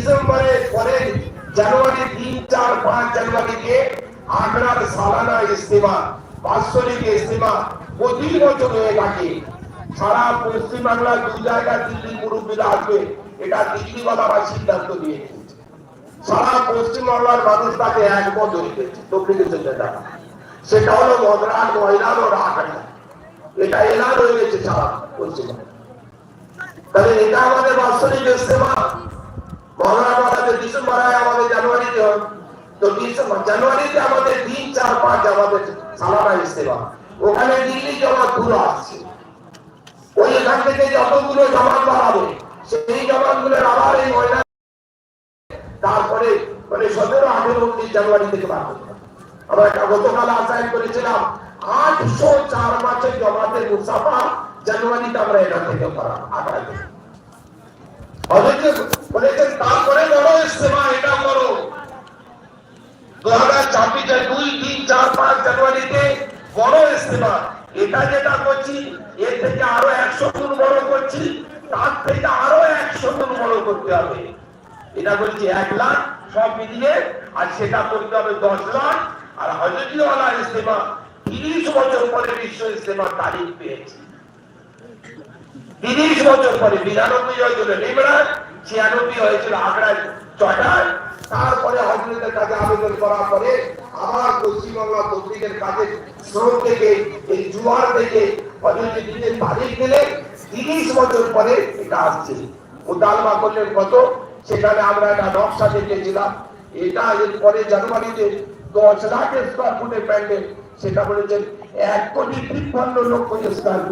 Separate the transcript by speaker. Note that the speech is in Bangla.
Speaker 1: ডিসেম্বরে পরে জানুয়ারি তিন, চার, পাঁচ জানুয়ারিকে আগ্রার সালানা ইস্তেমা, বাৎসরিক ইস্তেমা প্রতি বছর হয়ে থাকে। সারা পশ্চিম বাংলার দু জায়গায় দিল্লি মুরব্বীরা আসবে, এটা দিল্লিওয়ালারা সিদ্ধান্ত দিয়ে সারা পশ্চিম বাংলার মানুষ তাকে এক বছর ডুপ্লিকেশন যেটা সেটা হলো মদরান মহিলার ও রাখাটা এটা এলান হয়ে গেছে সারা পশ্চিমবঙ্গে তাহলে এটা আমাদের বাৎসরিক ইস্তেমা। ডিসেম্বরে আমাদের জানুয়ারিতে হয় তো জানুয়ারিতে আমাদের তিন, চার, পাঁচ আমাদের সালানা ইস্তেমা ওখানে দিল্লি জমা দূর আসছে। ওই এখান থেকে যতগুলো জমাত বাড়াবে, সেই জমাতগুলোর আবার এই মহিলা তারপরে মানে সতেরো, আঠেরো উনিশ জানুয়ারি থেকে বার হবে। আমরা গতকাল আসাইন করেছিলাম, আটশো চার মাসের জমাতের মুসাফা জানুয়ারিতে আমরা এখান থেকে করা আগ্রা বলেছেন বড় ইস্তেমা এটা যেটা করছি, এর থেকে আরও একশো গুণ বড় করছি, তার থেকে আরও একশো গুণ বড় করতে হবে। এটা বলছি এক লাখ সব মিলিয়ে, আর সেটা করতে হবে দশ লাখ। আর হজরতিওয়ালা ইস্তেমা তিরিশ বছর পরে বিশ্ব ইস্তেমার তারিখ পেয়েছি। তিরিশ বছর পরে, বিরানব্বই হয়েছিল নিমরাজ ছিয়ানব্বই হয়েছিল, আগ্রায়। তারপরে হজরতের কাছে আবেদন করার পরে কাছে শ্রম থেকে, এই জুয়ার থেকে হজরত দিনের তারিখ দিলে তিরিশ বছর পরে এটা আসছে। মুদালমা করলেন কত সেখানে আমরা একটা নকশা দেখেছিলাম এটা এর পরে জানুয়ারিতে দশ লাখ স্কোয়ার ফুটের প্যান্ডেল, সেটা বলেছেন এক কোটি তিপ্পান্ন লক্ষ স্কোয়ার ফুট